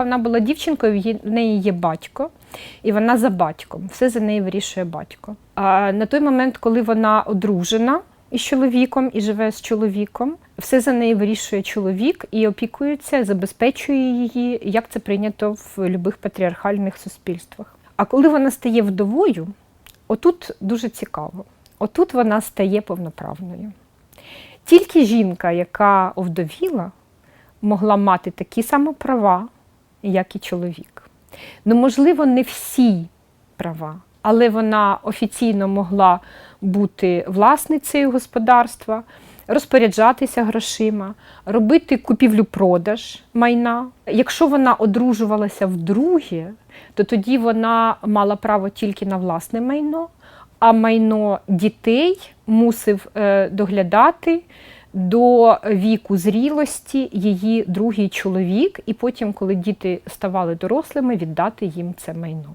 дівчинка, вона була дівчинкою, в неї є батько, і вона за батьком. Все за неї вирішує батько. А на той момент, коли вона одружена із чоловіком і живе з чоловіком, все за неї вирішує чоловік і опікується, забезпечує її, як це прийнято в будь-яких патріархальних суспільствах. А коли вона стає вдовою, отут дуже цікаво. Отут вона стає повноправною. Тільки жінка, яка овдовіла, могла мати такі самі права, як і чоловік. Ну, можливо, не всі права, але вона офіційно могла бути власницею господарства, розпоряджатися грошима, робити купівлю-продаж майна. Якщо вона одружувалася вдруге, то тоді вона мала право тільки на власне майно, а майно дітей мусив е, доглядати до віку зрілості її другий чоловік, і потім, коли діти ставали дорослими, віддати їм це майно.